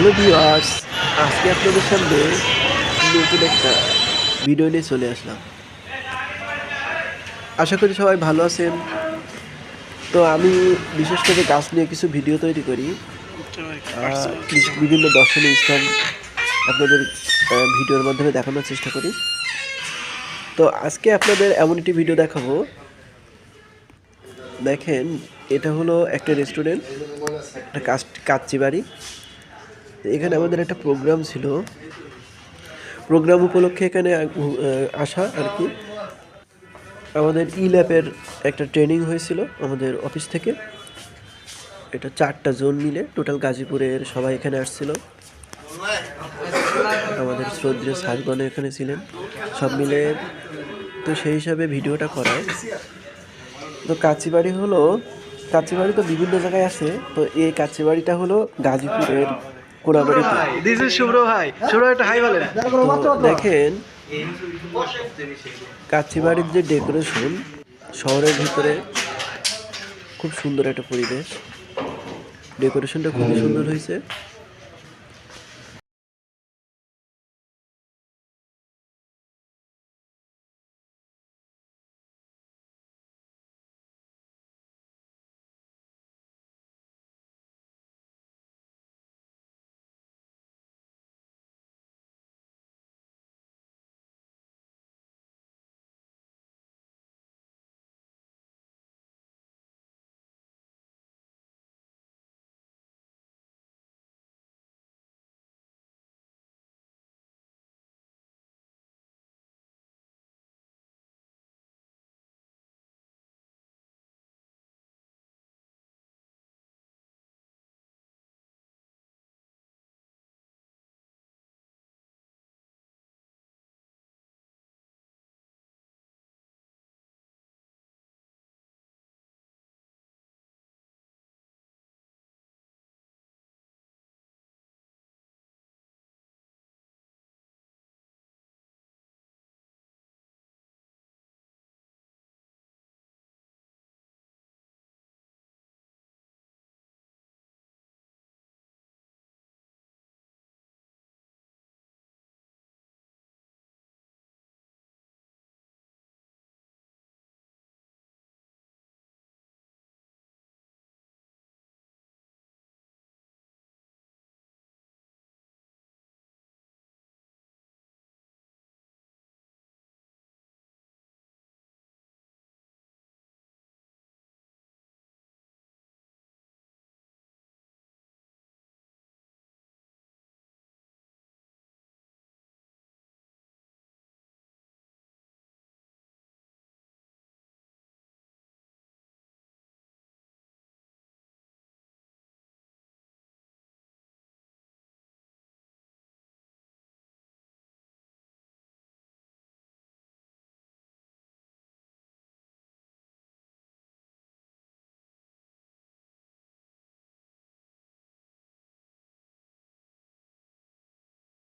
Hello viewers, আজকে আপনাদের সামনে নতুন একটা ভিডিও নিয়ে চলে আসলাম। আশা করি সবাই ভালো আছেন। তো আমি বিশেষ করে গাছ নিয়ে কিছু ভিডিও তৈরি করি। বিভিন্ন দর্শনীয় স্থান আপনাদের ভিডিওর মাধ্যমে দেখানোর চেষ্টা করি। তো আজকে আপনাদের এমন একটি ভিডিও দেখাবো। দেখেন, এটা হলো একটা রেস্টুরেন্ট একটা কাচ কাচ্চি বাড়ি। এখানে আমাদের একটা প্রোগ্রাম ছিল। প্রোগ্রাম উপলক্ষে এখানে আসা আর কি। আমাদের ই ল্যাপের একটা ট্রেনিং হয়েছিল আমাদের অফিস থেকে। এটা চারটা জোন মিলে টোটাল গাজীপুরের সবাই এখানে আসছিল। আমাদের শ্রদ্ধেয় সারগণ এখানে ছিলেন। সব মিলে তো সেই হিসাবে ভিডিওটা করা। তো কাচিবাড়ি হলো, কাচিবাড়ি তো বিভিন্ন জায়গায় আছে। তো এই কাচিবাড়িটা হলো গাজীপুরের কোনাবাড়িতে দিস ইজ শুভ্র ভাই। শুভ্র একটা হাই বলেন। তো দেখেন কাচিবাড়ির যে ডেকোরেশন শহরের ভিতরে খুব সুন্দর একটা পরিবেশ। ডেকোরেশনটা খুবই সুন্দর হয়েছে।